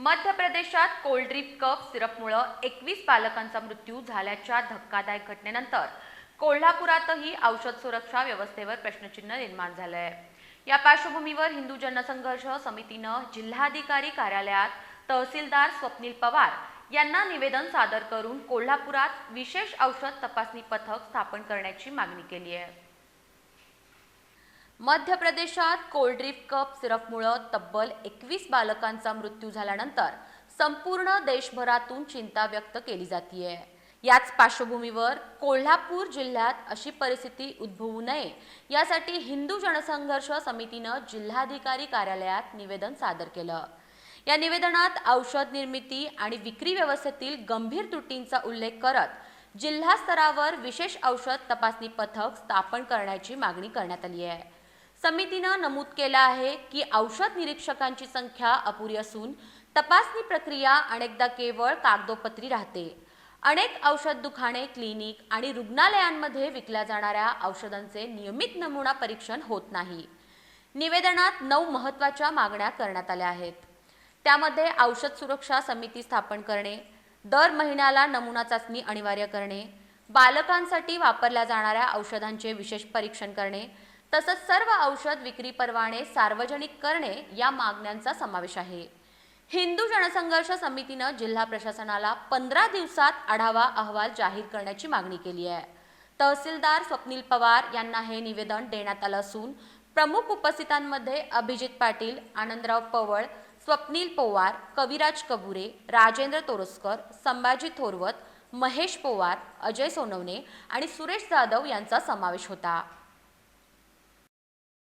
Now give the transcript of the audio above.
मध्य प्रदेशात कोल्ड्रिप कफ सिरपमुळं एकवीस बालकांचा मृत्यू झाल्याच्या धक्कादायक घटनेनंतर कोल्हापुरातही औषध सुरक्षा व्यवस्थेवर प्रश्नचिन्ह निर्माण झालं आहे या पार्श्वभूमीवर हिंदू जनसंघर्ष समितीनं जिल्हाधिकारी कार्यालयात तहसीलदार स्वप्नील पवार यांना निवेदन सादर करून कोल्हापुरात विशेष औषध तपासणी पथक स्थापन करण्याची मागणी केली आहे मध्य प्रदेशात कोल्ड्रिप कप सिरपमुळं तब्बल एकवीस बालकांचा मृत्यू झाल्यानंतर संपूर्ण देशभरातून चिंता व्यक्त केली जातीये. याच पार्श्वभूमीवर कोल्हापूर जिल्ह्यात अशी परिस्थिती उद्भवू नये यासाठी हिंदू जनसंघर्ष समितीनं जिल्हाधिकारी कार्यालयात निवेदन सादर केलं. या निवेदनात औषध निर्मिती आणि विक्री व्यवस्थेतील गंभीर त्रुटींचा उल्लेख करत जिल्हा स्तरावर विशेष औषध तपासणी पथक स्थापन करण्याची मागणी करण्यात आली आहे समितीनं नमूद केलं आहे की औषध निरीक्षकांची संख्या अपुरी असून तपासणी प्रक्रिया अनेकदा केवळ कागदोपत्री राहते. अनेक औषध दुकाने क्लिनिक आणि रुग्णालयांमध्ये विकल्या जाणाऱ्या औषधांचे नियमित नमुना परीक्षण होत नाही. निवेदनात नऊ महत्त्वाच्या मागण्या करण्यात आल्या आहेत. त्यामध्ये औषध सुरक्षा समिती स्थापन करणे दर महिन्याला नमुना चाचणी अनिवार्य करणे बालकांसाठी वापरल्या जाणाऱ्या औषधांचे विशेष परीक्षण करणे तसंच सर्व औषध विक्री परवाने सार्वजनिक करणे या मागण्यांचा समावेश आहे. हिंदू जनसंघर्ष समितीनं जिल्हा प्रशासनाला पंधरा दिवसात आढावा अहवाल जाहीर करण्याची मागणी केली आहे. तहसीलदार स्वप्नील पवार यांना हे निवेदन देण्यात आलं असून प्रमुख उपस्थितांमध्ये अभिजित पाटील आनंदराव पवळ स्वप्नील पोवार कविराज कबुरे राजेंद्र तोरसकर संभाजी थोरवत महेश पोवार अजय सोनवणे आणि सुरेश जाधव यांचा समावेश होता.